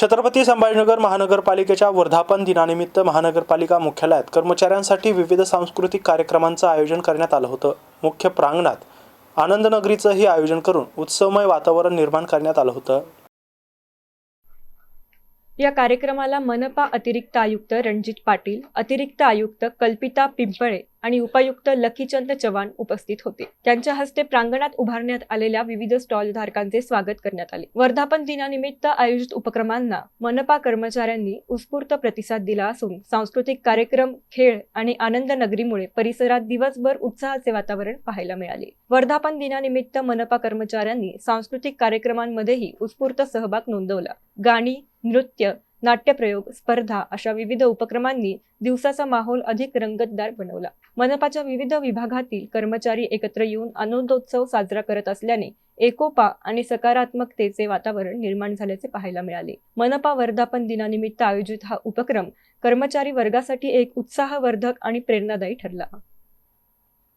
छत्रपती संभाजीनगर महानगरपालिकेच्या वर्धापन दिनानिमित्त महानगरपालिका मुख्यालयात कर्मचाऱ्यांसाठी विविध सांस्कृतिक कार्यक्रमांचं आयोजन करण्यात आलं होतं. मुख्य प्रांगणात आनंदनगरीचंही आयोजन करून उत्सवमय वातावरण निर्माण करण्यात आलं होतं. या कार्यक्रमाला मनपा अतिरिक्त आयुक्त रणजित पाटील अतिरिक्त आयुक्त कल्पिता पिंपळे आणि उपायुक्त लकीचंद चव्हाण उपस्थित होते. त्यांच्या हस्ते प्रांगणात उभारण्यात आलेल्या विविध स्टॉल धारकांचे स्वागत करण्यात आले. वर्धापन दिनानिमित्त आयोजित उपक्रमांना मनपा कर्मचाऱ्यांनी उत्स्फूर्त प्रतिसाद दिला असून सांस्कृतिक कार्यक्रम खेळ आणि आनंद नगरीमुळे परिसरात दिवसभर उत्साहाचे वातावरण पाहायला मिळाले. वर्धापन दिनानिमित्त मनपा कर्मचाऱ्यांनी सांस्कृतिक कार्यक्रमांमध्येही उत्स्फूर्त सहभाग नोंदवला. गाणी नृत्य नाट्यप्रयोग स्पर्धा अशा विविध उपक्रमांनी दिवसाचा माहोल अधिक रंगतदार बनवला. मनपाच्या विविध विभागातील कर्मचारी एकत्र येऊन आनंदोत्सव साजरा करत असल्याने एकोपा आणि सकारात्मकतेचे वातावरण निर्माण झाल्याचे पाहायला मिळाले. मनपा वर्धापन दिनानिमित्त आयोजित हा उपक्रम कर्मचारी वर्गासाठी एक उत्साहवर्धक आणि प्रेरणादायी ठरला.